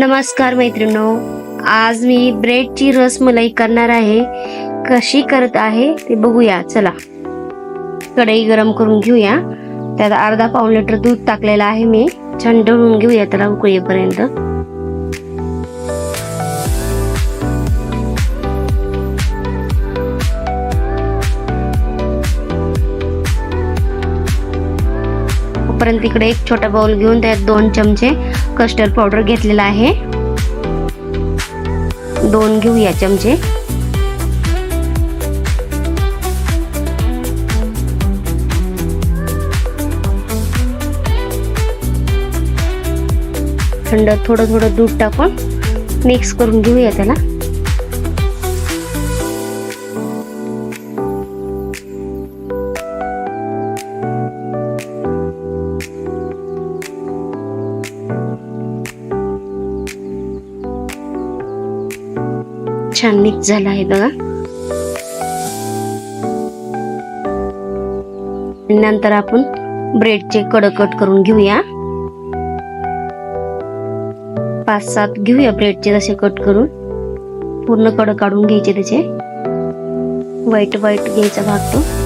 नमस्कार मैत्रिणो आज मी ब्रेडची रसमलाई करणार आहे. कशी करत आहे ते बघूया. चला. कढई गरम करून घेऊया. त्यात अर्धा पाऊण लिटर दूध टाकलेलं आहे मी. छान घेऊया त्याला उकळीपर्यंत. परंत इकडे एक छोटा बाउल घेऊन त्यात दोन चमचे कस्टर्ड पावडर घेतलेला आहे. दोन घेऊया चमचे. थंड थोडं थोडं दूध टाकून मिक्स करून घेऊया त्याला. छान मिक्स झाला आहे बघा. नंतर आपण ब्रेडचे कडक कट करून घेऊया. पाच सात घेऊया ब्रेडचे तसे कट करून. पूर्ण कडक काढून घ्यायचे त्याचे. वाईट वाईट घ्यायचा भाग तो.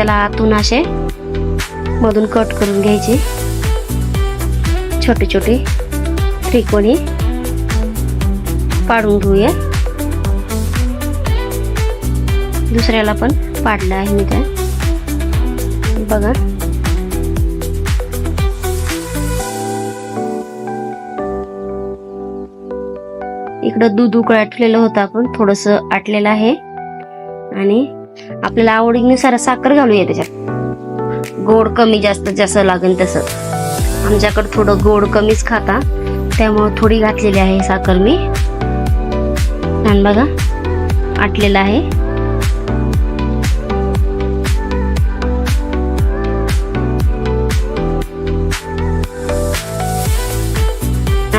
त्याला आतून असे मधून कट करून घ्यायचे. छोटे छोटे त्रिकोणी पाडून घेऊया. दुसऱ्याला पण पाडलं आहे मी त्या बघा. इकडं दूध उकळाटलेलं होतं आपण थोडंसं आटलेलं आहे. आणि आपल्याला आवडीनुसार साखर घालूया त्याच्यात. गोड कमी जास्त जसं लागेल तसं. आमच्याकडं थोडं गोड कमीच खाता. त्यामुळं थोडी घातलेली आहे साखर मी. छान बघा. आटलेलं आहे.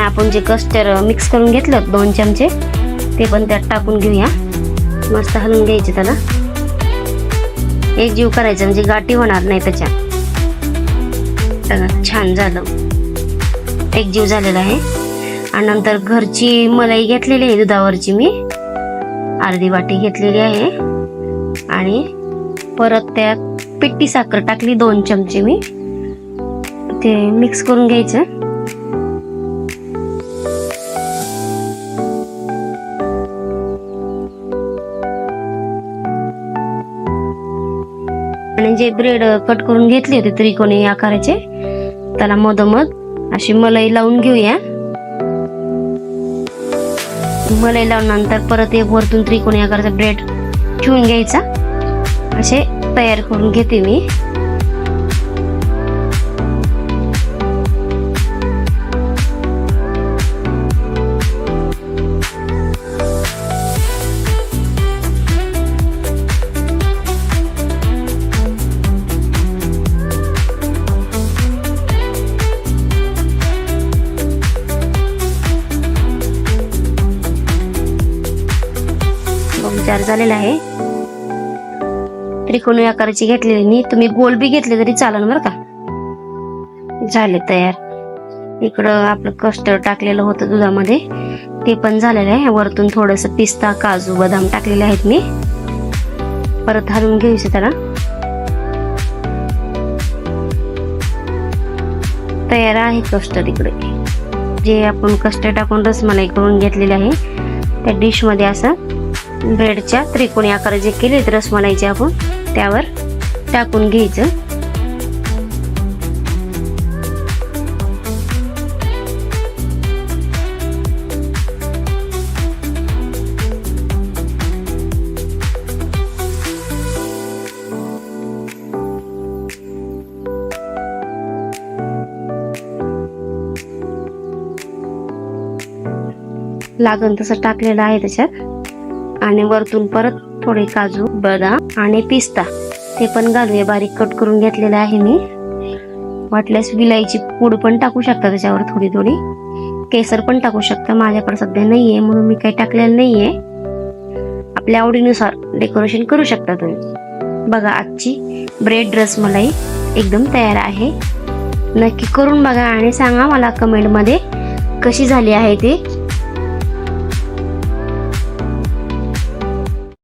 आपण जे कस्टर मिक्स करून घेतलं दोन चमचे ते पण त्यात टाकून घेऊया. मस्त हलवून घ्यायचे त्याला. एक जीव करायचा म्हणजे गाठी होणार नाही त्याच्या. छान झालं. एक जीव झालेला आहे. आणि नंतर घरची मलाई घेतलेली आहे दुधावरची मी. अर्धी वाटी घेतलेली आहे. आणि परत त्यात पिट्टी साखर टाकली दोन चमचे मी. ते मिक्स करून घ्यायचं. जे ब्रेड कट करून घेतले होते त्रिकोणी आकाराचे. त्याला मधोमध अशी मलाई लावून घेऊया. मलाई लावून नंतर परत एक वरतून त्रिकोणी आकाराचा ब्रेड ठेवून घ्यायचा. असे तयार करून घेते मी. तयार झालेला आहे. त्रिकोणी आकाराची घेतलेली नाही तुम्ही गोल बी घेतले तरी चालेल बरं का? झाले तयार. इकडं आपलं कस्टर्ड टाकलेलं होतं दुधामध्ये. ते पण झालेलं आहे. वरतून थोडस पिस्ता काजू बदाम टाकलेले आहेत मी. परत हलवून घ्यायचं त्याला. तयार आहे कस्टर्ड इकडे. जे आपण कस्टर्ड टाकून रसमलाई करून घेतलेले आहे त्या डिशमध्ये असं ब्रेडच्या त्रिकोणी आकार जे केले रसमलाईचे आपण. त्यावर टाकून घ्यायचं. लागण तसं टाकलेलं आहे त्याच्यात. आणि वरतून परत थोडे काजू बदाम आणि पिस्ता. ते पण घालूया बारीक कट करून घेतलेलं आहे मी. वाटल्यास विलायची पूड पण टाकू शकता त्याच्यावर थोडी थोडी. केसर पण टाकू शकता माझ्याकडे सध्या नाहीये म्हणून मी काही टाकलेलं नाहीये. आपल्या आवडीनुसार डेकोरेशन करू शकता तुम्ही. बघा आजची ब्रेड रसमलाई एकदम तयार आहे. नक्की करून बघा आणि सांगा मला कमेंटमध्ये कशी झाली आहे ते.